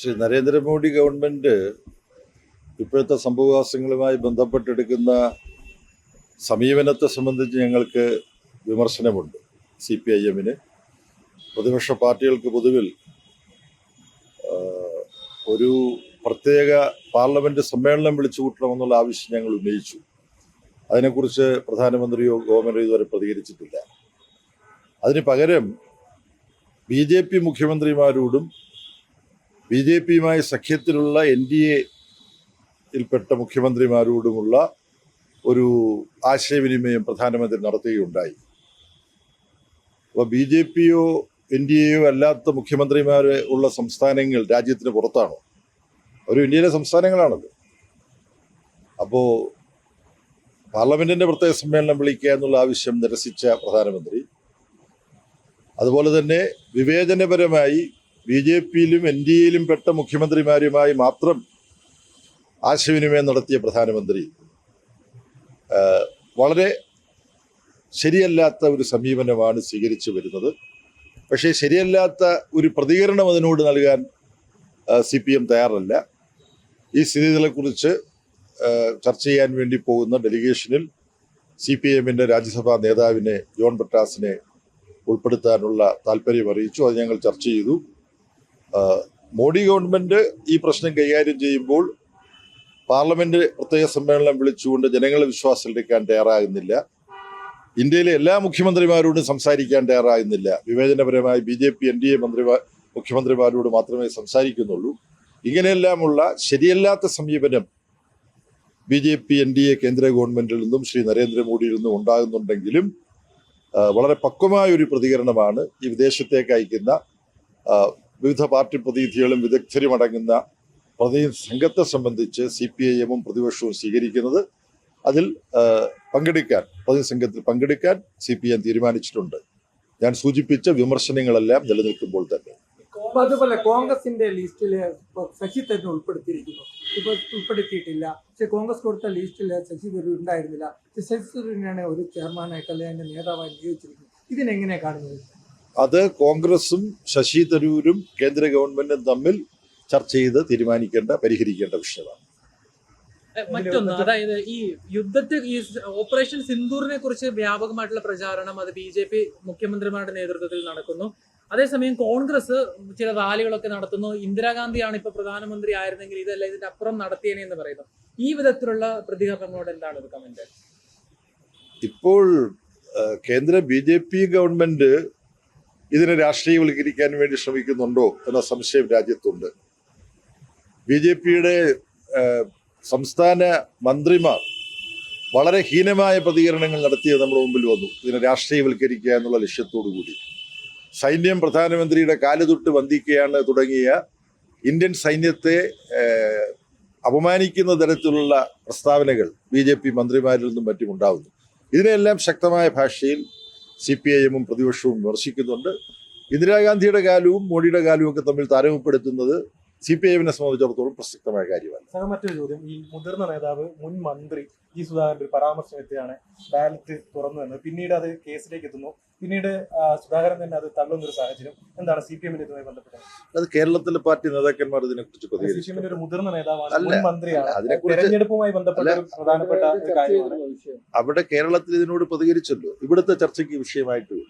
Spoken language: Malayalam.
ശ്രീ നരേന്ദ്രമോദി ഗവൺമെന്റ് ഇപ്പോഴത്തെ സംഭവവാസങ്ങളുമായി ബന്ധപ്പെട്ടെടുക്കുന്ന സമീപനത്തെ സംബന്ധിച്ച് ഞങ്ങൾക്ക് വിമർശനമുണ്ട് സി പി ഐ എമ്മിന്. പ്രതിപക്ഷ പാർട്ടികൾക്ക് പൊതുവിൽ ഒരു പ്രത്യേക പാർലമെന്റ് സമ്മേളനം വിളിച്ചു കൂട്ടണമെന്നുള്ള ആവശ്യം ഞങ്ങൾ ഉന്നയിച്ചു. അതിനെക്കുറിച്ച് പ്രധാനമന്ത്രിയോ ഗവൺമെന്റോ ഇതുവരെ പ്രതികരിച്ചിട്ടില്ല. അതിന് പകരം ബി ജെ പി മുഖ്യമന്ത്രിമാരോടും ബി ജെ പിയുമായി സഖ്യത്തിലുള്ള എൻ ഡി എയിൽപ്പെട്ട മുഖ്യമന്ത്രിമാരോടുമുള്ള ഒരു ആശയവിനിമയം പ്രധാനമന്ത്രി നടത്തുകയുണ്ടായി. അപ്പോൾ ബി ജെ പിയോ എൻ ഡി എയോ അല്ലാത്ത മുഖ്യമന്ത്രിമാർ ഉള്ള സംസ്ഥാനങ്ങൾ രാജ്യത്തിന് പുറത്താണോ? ഒരു ഇന്ത്യയിലെ സംസ്ഥാനങ്ങളാണത് അപ്പോൾ പാർലമെന്റിന്റെ പ്രത്യേക സമ്മേളനം വിളിക്കുക എന്നുള്ള ആവശ്യം നിരസിച്ച പ്രധാനമന്ത്രി. അതുപോലെ തന്നെ വിവേചനപരമായി ബി ജെ പിയിലും എൻ ഡി എയിലും പെട്ട മുഖ്യമന്ത്രിമാരുമായി മാത്രം ആശയവിനിമയം നടത്തിയ പ്രധാനമന്ത്രി വളരെ ശരിയല്ലാത്ത ഒരു സമീപനമാണ് സ്വീകരിച്ചു വരുന്നത്. പക്ഷേ ശരിയല്ലാത്ത ഒരു പ്രതികരണം അതിനോട് നൽകാൻ സി പി എം തയ്യാറല്ല. ഈ സ്ഥിതികളെക്കുറിച്ച് ചർച്ച ചെയ്യാൻ വേണ്ടി പോകുന്ന ഡെലിഗേഷനിൽ സി പി എമ്മിന്റെ രാജ്യസഭാ നേതാവിനെ ജോൺ ബ്രിട്ടാസിനെ ഉൾപ്പെടുത്താനുള്ള താല്പര്യം അറിയിച്ചു. അത് ഞങ്ങൾ ചർച്ച ചെയ്തു. മോഡി ഗവൺമെന്റ് ഈ പ്രശ്നം കൈകാര്യം ചെയ്യുമ്പോൾ പാർലമെന്റ് പ്രത്യേക സമ്മേളനം വിളിച്ചുകൊണ്ട് ജനങ്ങളെ വിശ്വാസത്തിലെടുക്കാൻ തയ്യാറാകുന്നില്ല. ഇന്ത്യയിലെ എല്ലാ മുഖ്യമന്ത്രിമാരോടും സംസാരിക്കാൻ തയ്യാറാകുന്നില്ല. വിവേചനപരമായി B J P N D A മന്ത്രിമാർ മുഖ്യമന്ത്രിമാരോട് മാത്രമേ സംസാരിക്കുന്നുള്ളൂ. ഇങ്ങനെയെല്ലാമുള്ള ശരിയല്ലാത്ത സമീപനം B J P N D A കേന്ദ്ര ഗവൺമെന്റിൽ നിന്നും ശ്രീ നരേന്ദ്രമോദിയിൽ നിന്നും ഉണ്ടാകുന്നുണ്ടെങ്കിലും വളരെ പക്വമായ ഒരു പ്രതികരണമാണ് ഈ വിദേശത്തേക്ക് അയക്കുന്ന വിവിധ പാർട്ടി പ്രതിനിധികളും വിദഗ്ധരും അടങ്ങുന്ന പ്രതിനിധി സംഘത്തെ സംബന്ധിച്ച് സി പി ഐ എമ്മും പ്രതിപക്ഷവും സ്വീകരിക്കുന്നത് അതിൽ പങ്കെടുക്കാൻ പ്രതിനിധി സംഘത്തിൽ പങ്കെടുക്കാൻ സി പി എം തീരുമാനിച്ചിട്ടുണ്ട്. ഞാൻ സൂചിപ്പിച്ച വിമർശനങ്ങളെല്ലാം നിലനിൽക്കുമ്പോൾ തന്നെ. അതുപോലെ കോൺഗ്രസിന്റെ ലിസ്റ്റിൽ ശശി തരൂർ ഉൾപ്പെടുത്തിയിരിക്കുന്നു. ഇപ്പൊ ഉൾപ്പെടുത്തിയിട്ടില്ല. പക്ഷെ കോൺഗ്രസ് കൊടുത്ത ലിസ്റ്റിൽ ശശി തരൂർ ഉണ്ടായിരുന്നില്ല. ശശി തരൂരിനെയാണ് ഒരു ചെയർമാനായിട്ട് അല്ലെങ്കിൽ നേതാവായി നിയോഗിച്ചിരിക്കുന്നത്. ഇതിനെങ്ങനെ കാണുന്നത്? അത് കോൺഗ്രസും ശശി തരൂരും കേന്ദ്ര ഗവൺമെന്റും തമ്മിൽ ചർച്ച ചെയ്ത് തീരുമാനിക്കേണ്ട പരിഹരിക്കേണ്ട വിഷയമാണ്. മറ്റൊന്ന് അതായത് ഈ യുദ്ധത്തെ ഈ ഓപ്പറേഷൻ സിന്ദൂറിനെ കുറിച്ച് വ്യാപകമായിട്ടുള്ള പ്രചാരണം അത് ബി ജെ പി മുഖ്യമന്ത്രിമാരുടെ നേതൃത്വത്തിൽ നടക്കുന്നു. അതേസമയം കോൺഗ്രസ് ചില റാലികളൊക്കെ നടത്തുന്നു. ഇന്ദിരാഗാന്ധിയാണ് ഇപ്പൊ പ്രധാനമന്ത്രി ആയിരുന്നെങ്കിൽ ഇതല്ല ഇതിന്റെ അപ്പുറം നടത്തിയേനെ എന്ന് പറയുന്നു. ഈ വിധത്തിലുള്ള പ്രതികരണങ്ങളോട് എന്താണ് ഒരു കമന്റ് ഇപ്പോൾ കേന്ദ്ര ബി ജെ പി ഗവൺമെന്റ് ഇതിനെ രാഷ്ട്രീയവൽക്കരിക്കാൻ വേണ്ടി ശ്രമിക്കുന്നുണ്ടോ എന്ന സംശയം രാജ്യത്തുണ്ട്. ബി ജെ പിയുടെ സംസ്ഥാന മന്ത്രിമാർ വളരെ ഹീനമായ പ്രതികരണങ്ങൾ നടത്തിയത് നമ്മുടെ മുമ്പിൽ വന്നു. ഇതിനെ രാഷ്ട്രീയവൽക്കരിക്കുക എന്നുള്ള ലക്ഷ്യത്തോടു കൂടി. സൈന്യം പ്രധാനമന്ത്രിയുടെ കാലുതൊട്ട് വന്ദിക്കുകയാണ് തുടങ്ങിയ ഇന്ത്യൻ സൈന്യത്തെ അപമാനിക്കുന്ന തരത്തിലുള്ള പ്രസ്താവനകൾ ബി ജെ പി മന്ത്രിമാരിൽ നിന്നും മറ്റും ഉണ്ടാവുന്നു. ഇതിനെല്ലാം ശക്തമായ ഭാഷയിൽ സി പി ഐ എമ്മും പ്രതിപക്ഷവും വിമർശിക്കുന്നുണ്ട്. ഇന്ദിരാഗാന്ധിയുടെ കാലവും മോഡിയുടെ കാലവും ഒക്കെ തമ്മിൽ താരതമ്യപ്പെടുത്തുന്നത് സി പി ഐ എമ്മിനെ സംബന്ധിച്ചിടത്തോളം പ്രസക്തമായ കാര്യമാണ്. മറ്റൊരു ചോദ്യം. ഈ മുതിർന്ന നേതാവ് മുൻ മന്ത്രി ജി സുധാകരന്റെ പരാമർശം എത്തിയാണ് ബാലറ്റ് തുറന്നു എന്നത് പിന്നീട് അത് കേസിലേക്ക് എത്തുന്നു. പിന്നീട് സുധാകരൻ തന്നെ അത് തള്ളുന്ന ഒരു സാഹചര്യം. എന്താണ് സി പി എമ്മിന്റെ ഇതുമായി ബന്ധപ്പെട്ടത് അത് കേരളത്തിലെ പാർട്ടി നേതാക്കന്മാർ ഇതിനെക്കുറിച്ച് സി പി എമ്മിന്റെ ഒരു മുതിർന്ന നേതാവാണ് മന്ത്രിയാണ്. അതിനെക്കുറിച്ച് തെരഞ്ഞെടുപ്പുമായി ബന്ധപ്പെട്ട ഒരു പ്രധാനപ്പെട്ട കാര്യമാണ്. അവിടെ കേരളത്തിൽ ഇതിനോട് പ്രതികരിച്ചല്ലോ. ഇവിടുത്തെ ചർച്ചയ്ക്ക് വിഷയമായിട്ടുമില്ല